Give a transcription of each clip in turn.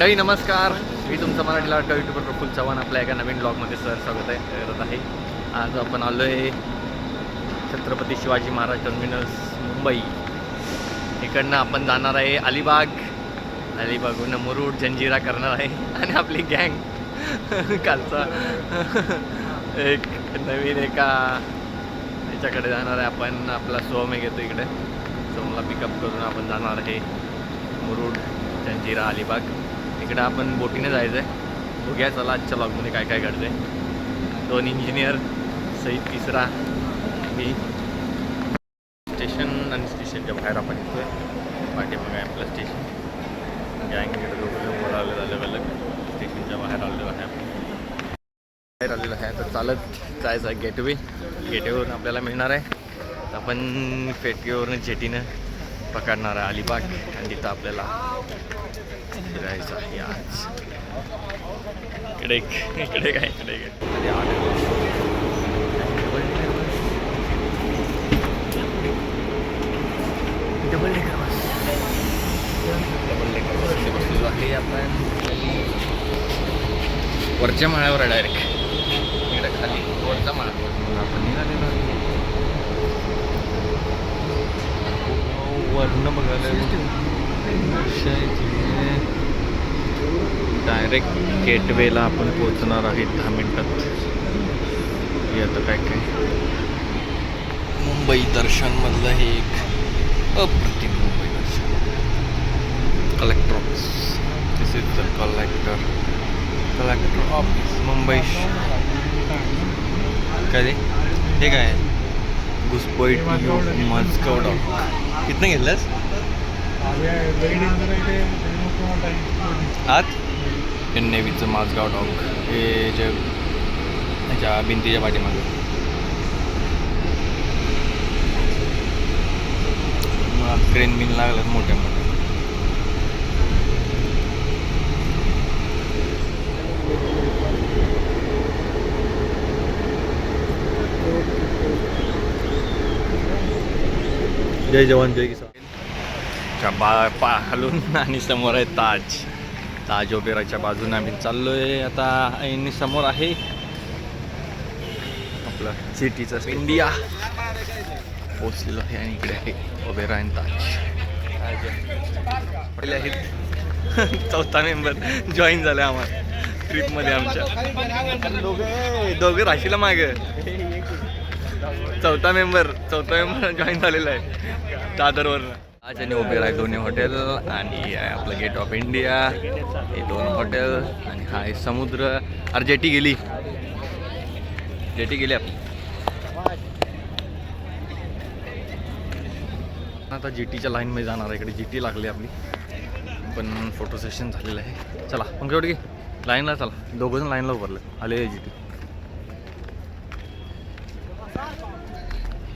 मंडळी नमस्कार. मी तुमचं मराठी लाडका युट्यूबर प्रफुल चव्हाण आपल्या एका नवीन ब्लॉगमध्ये सर स्वागत आहे. करत आहे आज आपण आलो आहे छत्रपती शिवाजी महाराज टर्मिनस मुंबई. इकडनं आपण जाणार आहे अलिबाग. अलिबागहून मुरुड जंजिरा करणार आहे. आणि आपली गँग कालचा एक नवीन एका याच्याकडे जाणार आहे आपण. आपला सोम घेतो इकडे. सोमला पिकअप करून आपण जाणार आहे. मुरुड जंजिरा अलिबाग. इकडं आपण बोटीने जायचं आहे बघूया चला आजच्या लॉगमध्ये काय काय घडतंय. दोन इंजिनियर सहित तिसरा मी. स्टेशन आणि स्टेशनच्या बाहेर आपण येतोय. मग आहे आपलं स्टेशन गँग इकडे बोलावलं अलग अलग स्टेशनच्या बाहेर आलेलो आहे बाहेर आलेलो आहे तर चालत जायचं आहे गेटवे गेटवेवरून आपल्याला मिळणार आहे. आपण फेटवेवरून जेटीनं पकडणार आहे अलिबाग. आणि तिथं आपल्याला फिरायचं आहे आज. इकडे इकडे काय इकडे. Double decker bus double decker बसमध्ये बसलेलो आहे आपण वरच्या माळ्यावर आहे डायरेक्ट इकडे खाली. वरचा माळा. आपण निघालेलो आहे वर्ण बघायला डायरेक्ट गेटवेला आपण पोहोचणार आहे दहा मिनटात. आता काय काय? मुंबई दर्शनमधलं हे एक अप्रतिम मुंबई दर्शन. Collector this is the collector collector office Mumbai काय रे हे काय आहे? घुसपोईट मस्कव डॉक. कितनं घेतलंस? आत? नेवीचं माझगाव डॉग हे जे ह्याच्या भिंतीच्या पाठीमागे. क्रेन बिन लागलं मोठ्या मोठ्या. जय जवान जय किसान. च्या बा पा हलून आणि समोर आहे ताज. ताज ओपेराच्या बाजूने आम्ही चाललोय. आता आणि समोर आहे आपलं सिटीचं इंडिया. पोचलेलो आहे आणि इकडे आहे ओबेरा आणि ताज. पहिले आहेत. चौथा मेंबर जॉईन झाला आम्हाला. ट्रिपमध्ये आमच्या. दोघे. दोघं राशीला माग. चौथा मेंबर चौथा मेंबर जॉईन झालेला आहे. दादरवरनं. आज आणि ओबेर आहे दोन्ही हॉटेल आणि आपलं गेट ऑफ इंडिया हे दोन हॉटेल आणि हा आहे समुद्र. अरे जेटी गेली. जेटी गेली आपली. आता जी टीच्या लाईनमध्ये जाणार आहे. इकडे जी टी लागली आपली. पण फोटो सेशन झालेलं आहे. चला पण केवढी लाईनला चला. दोघंजण लाईनला उभारलं आले जेटी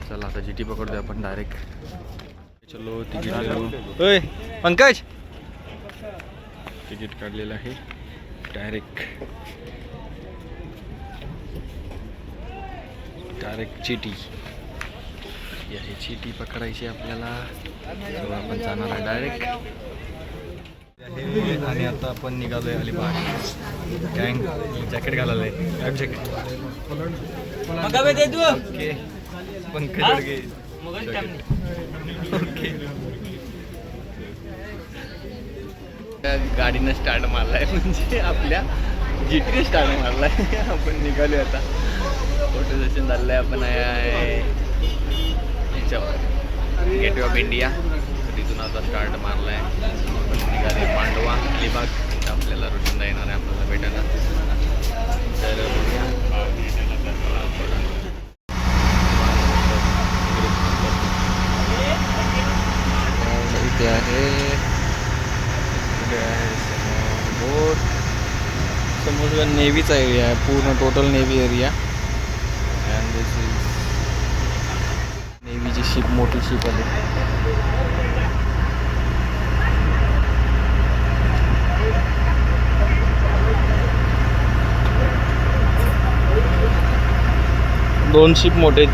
चला आता जी टी पकडतोय आपण डायरेक्ट चलो तिकीट होय पंकज! तिकीट काढलेलं आहे डायरेक्ट डायरेक्ट चिटी ही आहे चिटी पकडायची आपल्याला. आपण जाणार आहे डायरेक्ट आणि आता आपण निघालोय अलिबाग. गँग जॅकेट घालायला आहे जॅकेट ओके पंकज गाडीनं स्टार्ट मारलाय. म्हणजे आपल्या जीटीने स्टार्ट मारलाय. आपण निघालो आता. फोटो सेशन आहे आपण आहे याच्यावर. गेटवे ऑफ इंडिया तिथून आता स्टार्ट मारलाय. आपण निघाले पांडवा अलिबाग. आपल्याला रुशिंदा येणार आहे. आपल्याला भेटायला. तर इथे आहे इकडे आहे समोर बोट समोर नेव्हीचा एरिया आहे पूर्ण total navy area and this is नेव्हीची ship मोठी शिप आली दोन शिप मोठे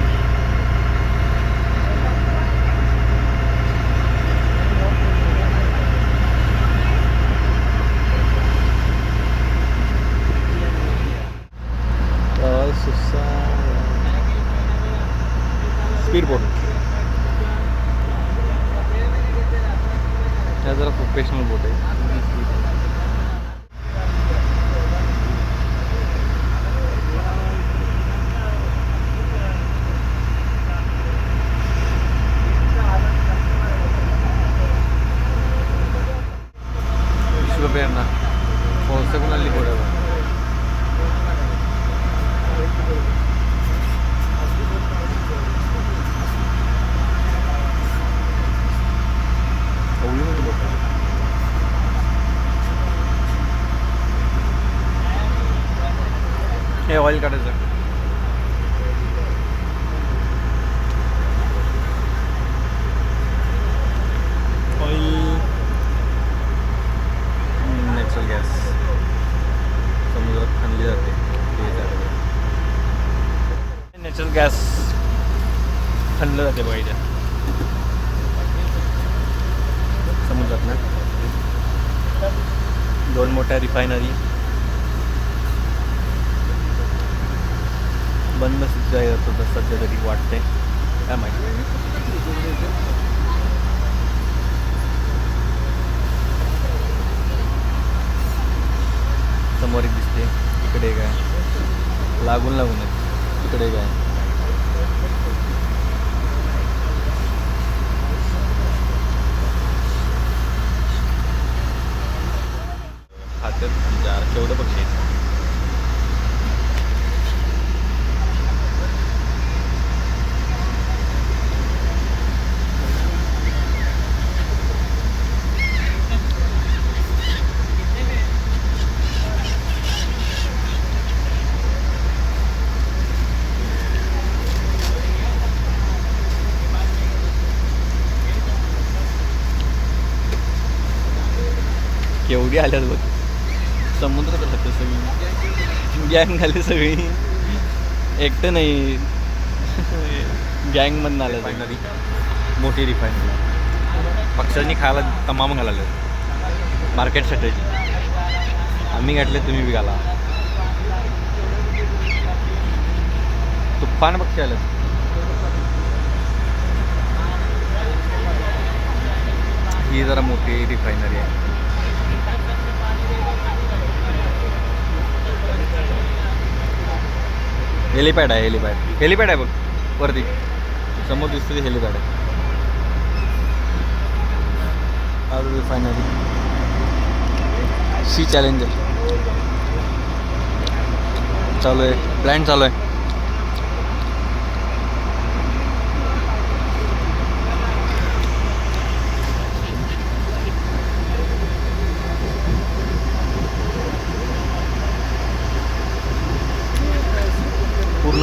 खणलं जाते बघा इथे समुद्रात ना? दोन मोठ्या रिफायनरी बंद सुद्धा येत होतं सध्या तरी वाटते काय माहिती? समोर एक दिसते इकडे आहे. लागून लागून आहे. इकडे एक केवढी आल्यात बघ. समुद्रात राहते सगळी. गँग आले सगळी. एकटं नाही. गँगमधनं आलं रिफायनरी मोठी रिफायनरी पक्ष्यांनी खायला तमाम घालाले मार्केट स्ट्रॅटेजी आम्ही घातले तुम्ही बी घाला. तुफान पक्षी आले ही जरा मोठी रिफायनरी आहे. हेलिपॅड आहे हेलिपॅड. हेलिपॅड आहे बघ वरती. समोर दिसते ते हेलिपॅड आहे. आर फायनली सी चॅलेंजर चालू आहे. प्लॅन चालू आहे.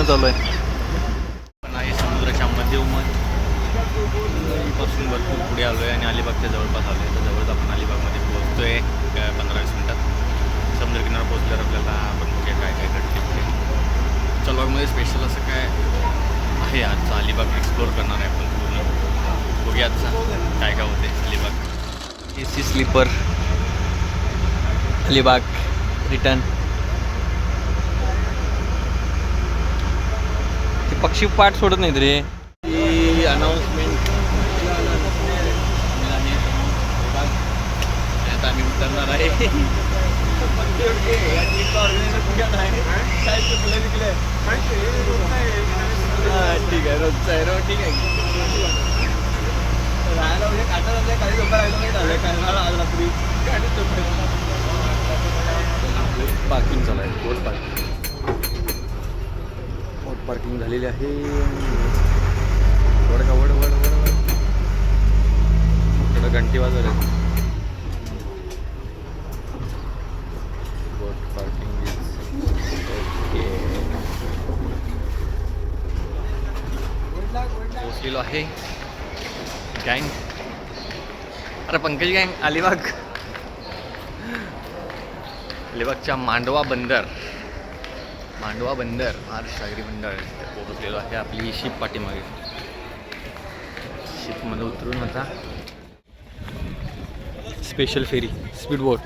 चालू आहे. पण आहे समुद्राच्या मध्यपासून भरपूर पुढे आलो आहे आणि अलिबागच्या जवळपास आलो आहे तर जवळच आपण अलिबागमध्ये पोहोचतो आहे पंधरा वीस मिनटात. समुद्रकिनारा पोहोचल्यावर आपल्याला आपण बघूया काय काय घडते पुढे. चलवागमध्ये स्पेशल असं काय आहे आजचं? अलिबाग एक्सप्लोअर करणार आहे आपण पूर्ण. बघूया आजचा काय काय होते Alibag. A C sleeper. Alibag return पक्षी पाठ सोडत नाहीत रे. अनाऊन्समेंट आता आम्ही उतरणार आहे. ठीक आहे रोजचा आहे रोज ठीक आहे. राहायला म्हणजे काटा काही लोक राहिलं नाही झालं काय आज रात्री पार्किंग चालू आहे गोल पार्किंग पार्किंग झालेली आहे. वड का वड वड वड थोडं घंटी वाजवले. बोट पार्किंग ओके पोचलेलो आहे. गँग अरे पंकज गँग अलिबाग. अलिबागच्या मांडवा बंदर. मांडवा बंदर महाराष्ट्र सागरी मंडळ पोहोचलेलो आहे. आपली शिप पाठीमागे. शिपमध्ये उतरून आता special ferry speed boat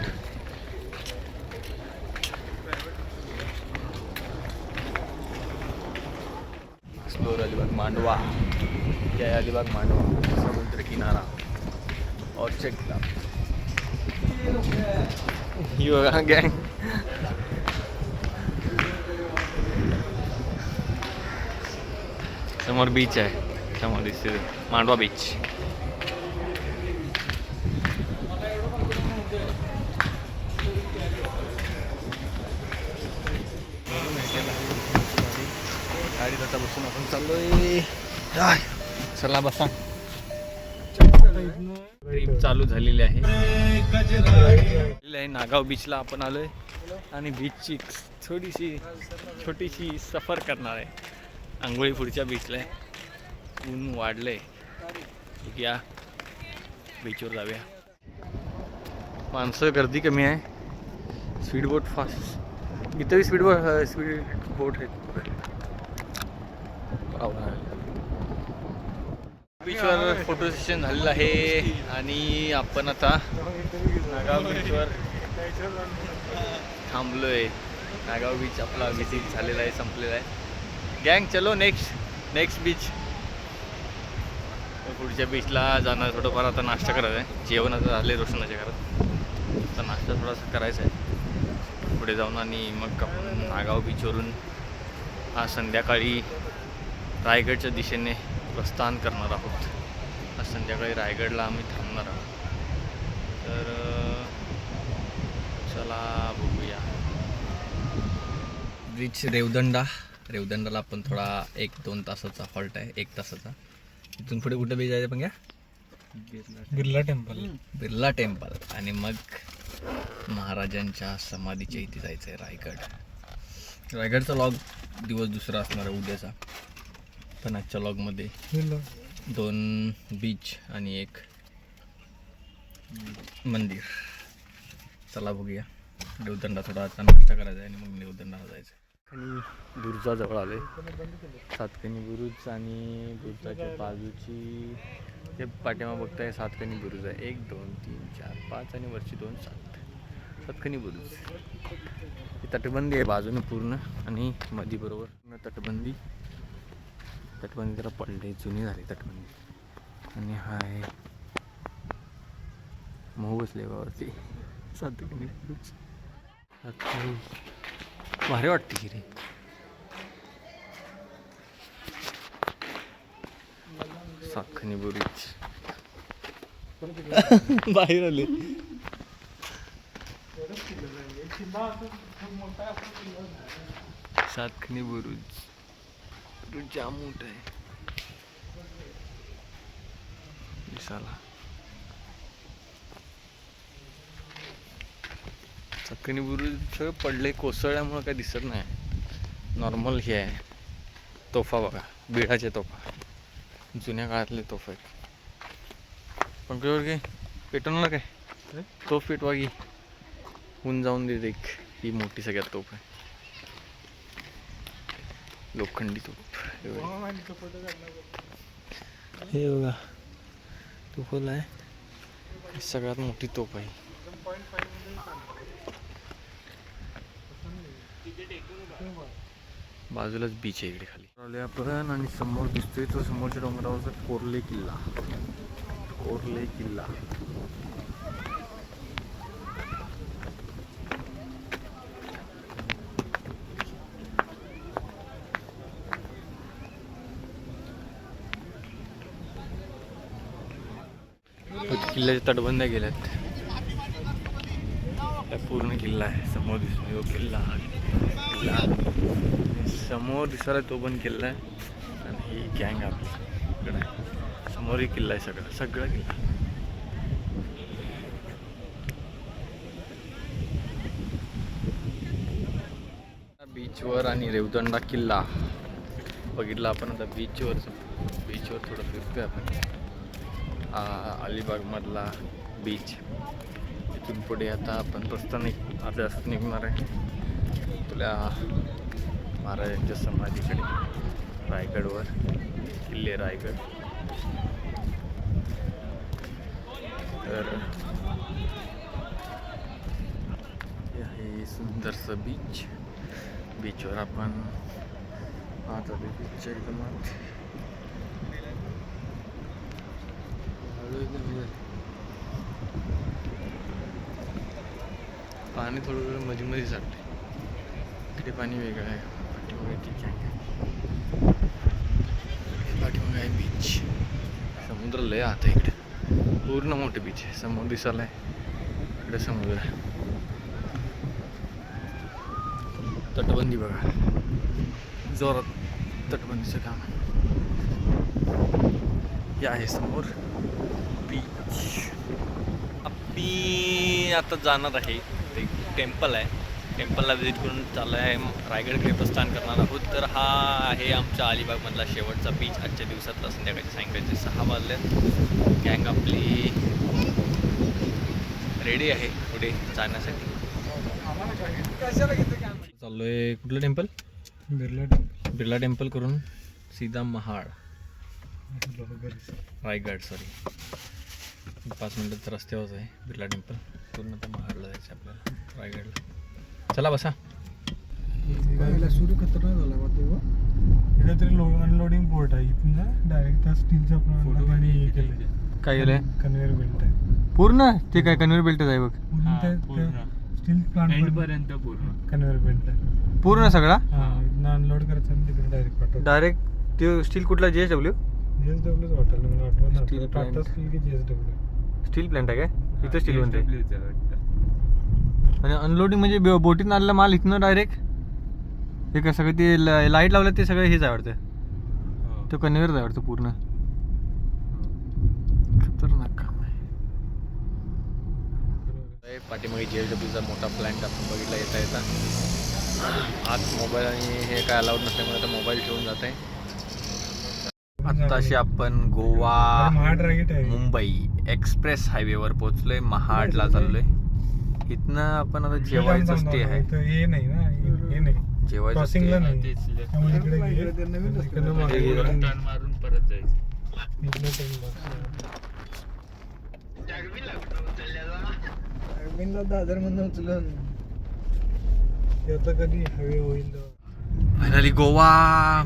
explore Alibag Mandwa. जय अलिबाग मांडवा. समुद्र किनारा और चेक ही बघा गँग समोर बीच आहे समोर दिसते मांडवा बीच बसून आपण चाललोय चला बसा ट्रीप चालू झालेली आहे. नागाव बीचला आपण आलोय. आणि बीचची थोडीशी छोटीशी सफर करणार आहे. आंघोळी पुढच्या बीचला आहे. ऊन वाढलंय. या बीचवर जाऊया. माणसं गर्दी कमी आहे. स्पीड बोट फास्ट इथंही स्पीड बोट स्पीड बोट आहेत. बीचवर फोटो सेशन झालेलं आहे. आणि आपण आता नागाव बीचवर थांबलोय. नागाव बीच आपला विजिट झालेला आहे संपलेला आहे. गँग चलो नेक्स्ट नेक्स्ट बीच पुढच्या बीचला जाणार थोडंफार आता नाश्ता करायचा आहे. जेवण आता झाले रोशनाच्या घरात. आता नाश्ता थोडासा करायचा आहे. पुढे जाऊन आणि मग आपण नागाव बीचवरून आज संध्याकाळी रायगडच्या दिशेने प्रस्थान करणार आहोत. आज संध्याकाळी रायगडला आम्ही थांबणार आहोत. तर चला बघूया. ब्रिज रेवदंडा. रेवदंडाला आपण थोडा एक दोन तासाचा हॉल्ट आहे एक तासाचा. इथून पुढे कुठं बीच जायचं पण घ्या? बिर्ला टेम्पल. बिर्ला टेम्पल. आणि मग महाराजांच्या समाधीच्या इथे जायचं आहे रायगड. रायगडचा लॉग दिवस दुसरा असणार आहे उद्याचा. पण आजच्या लॉगमध्ये दोन बीच आणि एक मंदिर. चला बघूया. देवदंडा थोडा आता नाश्ता करायचा आहे आणि मग देवदंडाला जायचं आणि बुरुजाजवळ आले सातकणी बुरुज आणि बुरुजाच्या बाजूची ते पाठीमा बघताय सातकणी बुरुज आहे. एक दोन तीन चार पाच आणि वरची दोन सात. सातकणी बुरुज. ही तटबंदी आहे बाजूने पूर्ण आणि मधी बरोबर पूर्ण तटबंदी. तटबंदी जरा पडले जुनी झाली तटबंदी. आणि हा आहे मऊ बसले बावरती सातकणी बुरुज. सातकणी भारी वाटते की रे. साखनी बुरुज बाहेर आले. सातखनी बुरुज. बुरुज जाम मोठं आहे. दिसाला सातखनी बुरुज सगळं पडले कोसळल्यामुळं काही दिसत नाही. नॉर्मल हे आहे. तोफा बघा. बिळाचे तोफा. जुन्या काळातले तोफ आहेत. पंकजवर घे पेटवणार काय? तोफ पेटवा की. ऊन जाऊन देत एक ही मोठी सगळ्यात तोफ आहे. लोखंडी तोफ. हे बघा. तोफला आहे सगळ्यात मोठी तोफ आहे. बाजूलाच बीच आहे इकडे खाली. आपण आणि समोर दिसतोय तो समोरच्या डोंगरावरचा कोरले किल्ला. कोरले किल्ला. किल्ल्याच्या तटबंद्या गेल्यात. पूर्ण किल्ला आहे. समोर दिसतो तो किल्ला हा किल्ला. समोर दिसायला तो पण किल्ला आहे. आणि ही गँग आपली इकडे समोरही किल्ला आहे सगळं. सगळं किल्ला. बीचवर आणि रेवदंडा किल्ला. बघितला आपण आता बीचवर बीचवर थोडं फिरतोय आपण. अलिबागमधला बीच इथून पुढे आता आपण प्रस्थान निघ आता निघणार आहे. आपल्या महाराजांच्या समाधीकडे रायगडवर किल्ले रायगड. तर हे आहे सुंदरसं बीच बीचवर आपण आता बीचच्या एकदम पाणी थोडं थोडं मध्ये मध्ये साठते इकडे पाणी वेगळं आहे. पाठीमागे ठीक आहे. पाठीमागे आहे बीच समुद्र लय आता इकडे. पूर्ण मोठे बीच आहे. समोर दिसायला आहे इकडे समुद्र आहे. तटबंदी बघा. जोरात तटबंदीचं काम हे आहे समोर बीच मी आता जाणार आहे. ते टेम्पल आहे. टेम्पलला व्हिजिट करून चाललं आहे रायगडकडे प्रस्थान करणार आहोत. तर हा आहे आमच्या अलिबागमधला शेवटचा बीच आजच्या दिवसातला संध्याकाळचे सायंकाळचे सहा वाजल्यात गँग आपली रेडी आहे पुढे जाण्यासाठी चाललो आहे कुठलं temple Birla temple Birla temple करून सीधा महाड. रायगड सॉरी पाच मिनटात रस्त्यावरच आहे बिर्ला टेम्पल पूर्ण तर महाडला जायचं आपल्याला. रायगडला. चला बसा. सूर्य खतरनाक झाला इकडे तरी अनलोडिंग पोर्ट आहे. इथून डायरेक्ट हे केलं काय गेलंय कन्व्हेअर बेल्ट आहे. पूर्ण? ते काय कन्व्हेअर बेल्टच आहे बघ. स्टील प्लांट पर्यंत पूर्ण. कन्व्हेअर बेल्ट आहे. पूर्ण सगळा? हा अनलोड करायचं आणि तिकडे डायरेक्ट डायरेक्ट ते स्टील कुठला? G S W G S डब्ल्यूच hotel मला आठवण Steel टाटा plant. स्टील की G S W steel plant आहे काय? इथं स्टील बनते आणि अनलोडिंग म्हणजे बोटीत आणलेला माल इथनं डायरेक्ट हे काय सगळं ते लाइट लावलं ते सगळं हेच आहे वाटतं. तो कन्व्हेअर आहे वाटतं पूर्ण. खतरनाक काम आहे. पाठीमागे जे डब्ल्यूचा मोठा प्लॅन्ट आपण बघितला येता येता. आज मोबाईल आणि हे काय अलाउड नसल्यामुळे आता मोबाईल ठेवून जात आहे आत्ताशी आपण गोवा महाड राईट आहे. मुंबई एक्सप्रेस हायवेवर पोहोचलोय महाडला चाललोय. इथनं आपण आता जेवायचं स्टे आहे. हे नाही ना हे नाही जेवायचं क्रॉसिंगला stay. नाही. त्यामुळे इकडे घे. इकडनं मागे वरून टर्न मारून परत जायचं. इकडनं turn मार. ते आता कधी हवे होईल फायनली गोवा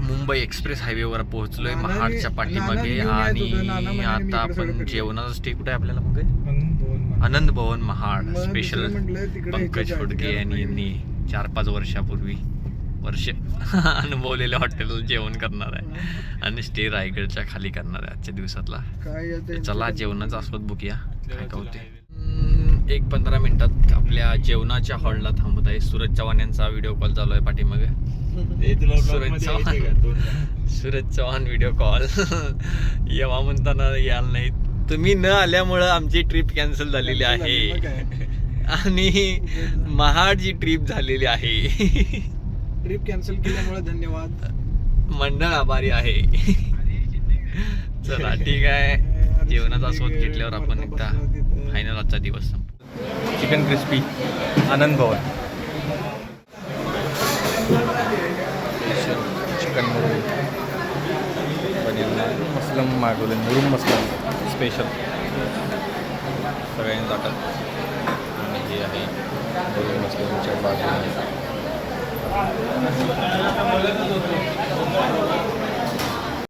मुंबई एक्सप्रेस हायवेवर पोहोचलोय. महाडच्या पाठीमागे आणि आता आपण जेवणाचा स्टे कुठे आपल्याला मग. आनंद भवन महाड. स्पेशल पंकज फुडके यांनी यांनी चार पाच वर्षापूर्वी वर्ष अनुभवलेल्या हॉटेल जेवण करणार आहे. आणि स्टे रायगडच्या खाली करणार आहे आजच्या दिवसातला. चला जेवणाचा आस्वाद बघूया. काय काय होते एक पंधरा मिनिटात आपल्या जेवणाच्या हॉलला थांबत आहे. सूरज चव्हाण यांचा व्हिडिओ कॉल चालू आहे पाठीमागे. सूरज चव्हाण. सूरज चव्हाण व्हिडिओ कॉल येवा म्हणताना याल नाही तुम्ही न आल्यामुळं आमची ट्रिप कॅन्सल झालेली आहे. आणि महाडची ट्रिप झालेली आहे. ट्रिप कॅन्सल केल्यामुळे धन्यवाद. मंडळ आभारी आहे. चला ठीक आहे. जेवणाचा आस्वाद घेतल्यावर आपण एकदा फायनल आजचा दिवस chicken crispy Anand Bhavan chicken मुरुम पनीर मसलम मागवले मुरुम मसलम स्पेशल. सगळ्यांनी जातात. आणि हे आहे मुरुम मसलमच्या बाजूने.